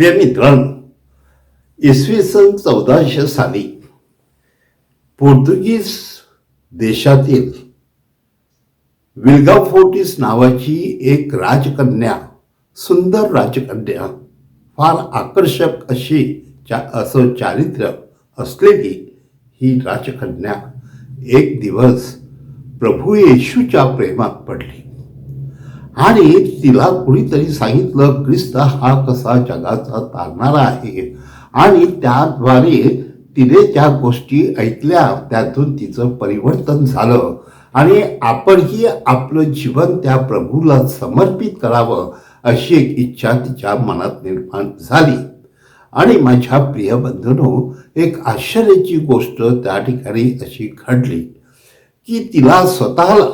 प्रिय मित्रांनो इसवी सन चौदाशे साली पोर्तुगीज देशातील विल्गाफोर्टिस नावाची एक राजकन्या सुंदर राजकन्या फार आकर्षक अशी चा असं चारित्र्य असलेली ही राजकन्या एक दिवस प्रभू येशूच्या प्रेमात पडली आणि तिला कुणीतरी सांगितलं ख्रिस्त हा कसा जगाचा तारणारा आहे? आणि त्याद्वारे तिने त्या गोष्टी ऐकल्या त्यातून तिचं परिवर्तन झालं. आणि आपणही आपलं जीवन त्या प्रभूला समर्पित करावं अशी एक इच्छा तिच्या मनात निर्माण झाली. आणि माझ्या प्रिय बंधूंनो एक आश्चर्याची गोष्ट त्या ठिकाणी अशी घडली की तिला स्वतःला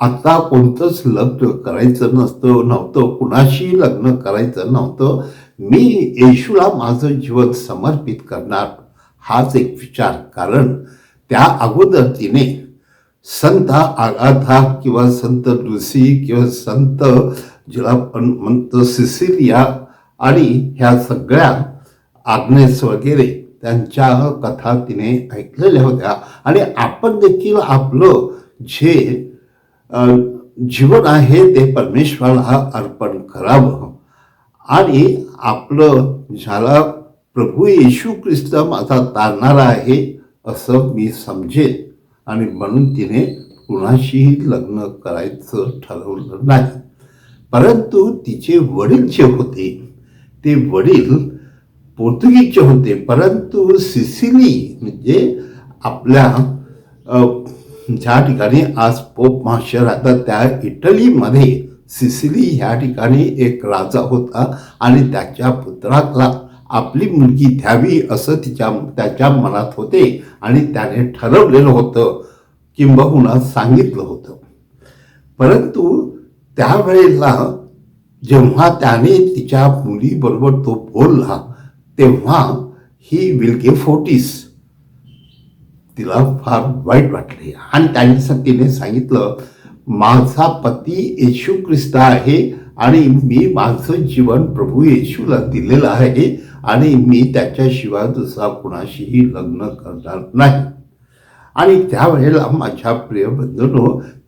आता कोणतंच लग्न करायचं नसतं नव्हतं कुणाशी लग्न करायचं नव्हतं. मी येशूला माझं जीवन समर्पित करणार हाच एक विचार. कारण त्या अगोदर तिने संत आगाथा किंवा संत लुसी किंवा संत जिला पण म्हणतो सिसिलिया आणि ह्या सगळ्या आग्नेस वगैरे त्यांच्या कथा तिने ऐकलेल्या होत्या. आणि आपण देखील आपलं जे जीवन आहे ते परमेश्वराला अर्पण करावं. आणि आपलं ज्याला प्रभू येशू ख्रिस्त माझा तारणारा आहे असं मी समजेन. आणि म्हणून तिने कुणाशीही लग्न करायचं ठरवलं नाही. परंतु तिचे वडील जे होते ते वडील पोर्तुगीजचे होते. परंतु सिसिली म्हणजे आपल्या ज्या ठिकाणी आज पोप महाशय राहतात. त्या इटलीमध्ये सिसिली ह्या ठिकाणी एक राजा होता आणि त्याच्या पुत्राला आपली मुलगी द्यावी असं तिच्या त्याच्या मनात होते आणि त्याने ठरवलेलं होतं किंबहुना सांगितलं होतं. परंतु त्यावेळेला जेव्हा त्याने तिच्या मुलीबरोबर तो बोलला तेव्हा ही विलगे फोटीस तिला फार वाईट वाटले. आणि त्यांच्या तिने सांगितलं माझा पती येशू ख्रिस्त आहे आणि मी माझं जीवन प्रभू येशूला दिलेलं आहे आणि मी त्याच्याशिवाय दुसरा कुणाशीही लग्न करणार नाही. आणि त्यावेळेला माझ्या प्रिय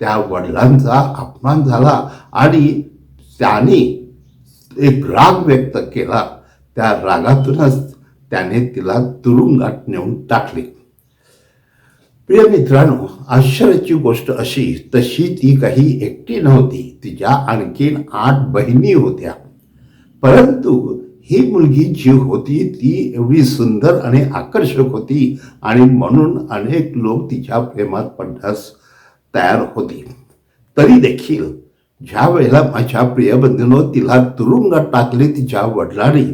त्या वडिलांचा अपमान झाला आणि त्याने एक राग व्यक्त केला. त्या रागातूनच त्याने तिला तुरुंगात नेऊन टाकले. प्रिय मित्रांनो आश्चर्याची गोष्ट अशी तशी ती काही एकटी नव्हती. तिच्या आणखीन आठ बहिणी होत्या. परंतु ही मुलगी जी होती ती एवढी सुंदर आणि आकर्षक होती आणि म्हणून अनेक लोक तिच्या प्रेमात पडण्यास तयार होती. तरी देखील ज्या वेळेला माझ्या प्रियबंधून तिला तुरुंगात टाकले तिच्या वडिलांनी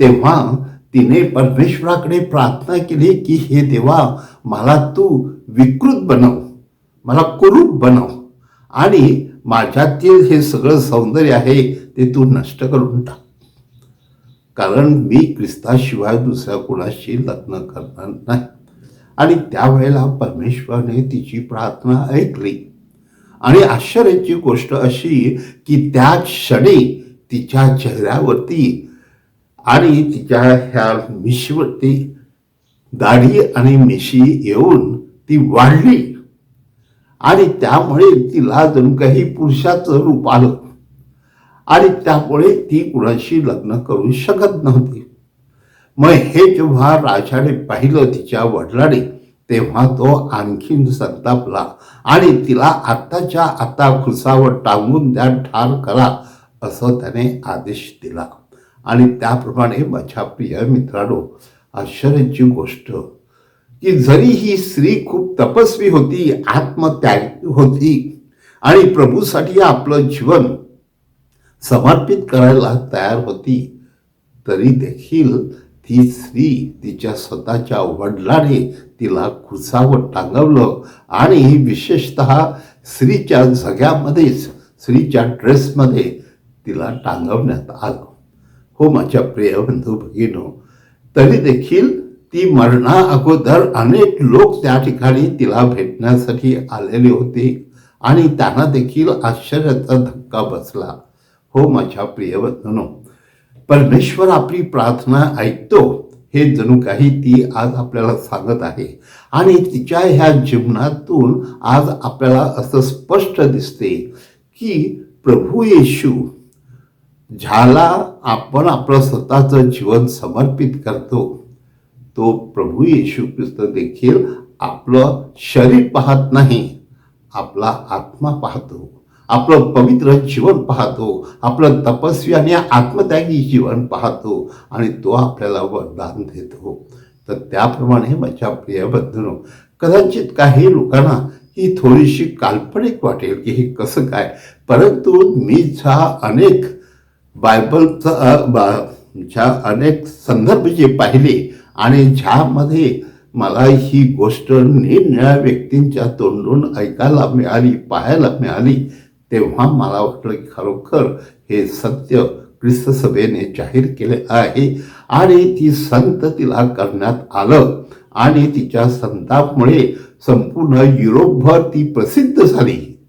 तेव्हा तिने परमेश्वराकडे प्रार्थना केली की हे देवा मला तू विकृत बनव मला कुरूप बनव आणि माझ्यातील हे सगळं सौंदर्य आहे ते तू नष्ट करून टाक. कारण मी ख्रिस्ताशिवाय दुसऱ्या कुणाशी लग्न करणार नाही. आणि त्यावेळेला परमेश्वराने तिची प्रार्थना ऐकली. आणि आश्चर्याची गोष्ट अशी की त्या क्षणी तिच्या चेहऱ्यावरती आणि तिच्या ह्या मिशीवरती दाढी आणि मिशी येऊन ती वाढली. आणि त्यामुळे तिला जणू काही पुरुषाचं रूप आलं. आणि त्यामुळे ती कुणाशी लग्न करू शकत नव्हती. मग हे जेव्हा राजाने पाहिलं तिच्या वडिलाने तेव्हा तो आणखीन संतापला आणि तिला आत्ताच्या आता खुसावर टांगून द्या ठार करा असं त्याने आदेश दिला. आणि त्याप्रमाणे माझ्या प्रिय मित्रांनो आश्चर्याची गोष्ट की जरी ही स्त्री खूप तपस्वी होती आत्मत्यागी होती आणि प्रभूसाठी आपलं जीवन समर्पित करायला तयार होती तरी देखील ती स्त्री तिच्या स्वतःच्या वडिलाने तिला खुसावर टांगवलं आणि विशेषत स्त्रीच्या झग्यामध्येच स्त्रीच्या ड्रेसमध्ये तिला टांगवण्यात आलं. हो माझ्या प्रिय बंधू भगिनो तरी देखील ती मरणा अगोदर अनेक लोक त्या ठिकाणी तिला भेटण्यासाठी आलेले होते आणि त्यांना देखील आश्चर्याचा धक्का बसला. हो माझ्या प्रिय परमेश्वर आपली प्रार्थना ऐकतो हे जणू काही ती आज आपल्याला सांगत आहे. आणि तिच्या ह्या जीवनातून आज आपल्याला असं स्पष्ट दिसते की प्रभू येशू ज्याला आपण आपलं स्वतःचं जीवन समर्पित करतो तो प्रभू येशू ख्रिस्त देखील आपलं शरीर पाहत नाही आपला आत्मा पाहतो आपलं पवित्र जीवन पाहतो आपलं तपस्वी आणि आत्मत्यागी जीवन पाहतो आणि तो आपल्याला वरदान देतो. तर त्याप्रमाणे माझ्या प्रिय बंधूंनो कदाचित काही लोकांना ही थोडीशी काल्पनिक वाटेल की हे कसं काय परंतु मी ज्या अनेक बायबलचा बा- ज्या अनेक संदर्भ जे पाहिले आणि ज्यामध्ये मला ही गोष्ट निरनिळ्या व्यक्तींच्या तोंडून ऐकायला मिळाली पाहायला मिळाली तेव्हा मला वाटलं की खरोखर हे सत्य ख्रिस्त सभेने जाहीर केले आहे आणि ती संत तिला करण्यात आलं आणि तिच्या संतापमुळे संपूर्ण युरोपभर ती प्रसिद्ध झाली.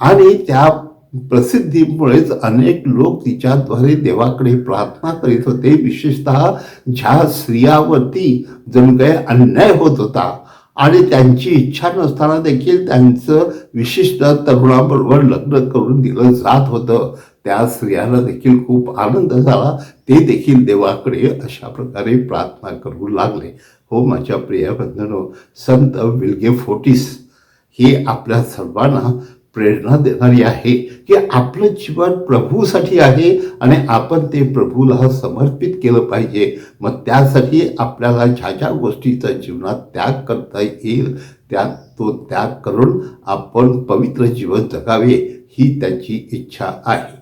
आणि त्या प्रसिद्धीमुळेच अनेक लोक तिच्याद्वारे देवाकडे प्रार्थना करीत होते. विशेषतः ज्या स्त्रियावरती जणू काही अन्याय होत होता आणि त्यांची इच्छा नसताना देखील त्यांचं विशिष्ट तरुणाबरोबर लग्न करून दिलं जात होतं. त्या स्त्रियांना देखील खूप आनंद झाला. ते देखील देवाकडे अशा प्रकारे प्रार्थना करू लागले. हो माझ्या प्रिय बंधनो संत विलगे फोटीस हे आपल्या सर्वांना प्रेरणा देणारी आहे की आपलं जीवन प्रभूसाठी आहे आणि आपण ते प्रभूला समर्पित केलं पाहिजे. मग त्यासाठी आपल्याला ज्या ज्या गोष्टीचा जीवनात त्याग करता येईल त्या तो त्याग करून आपण पवित्र जीवन जगावे ही त्याची इच्छा आहे.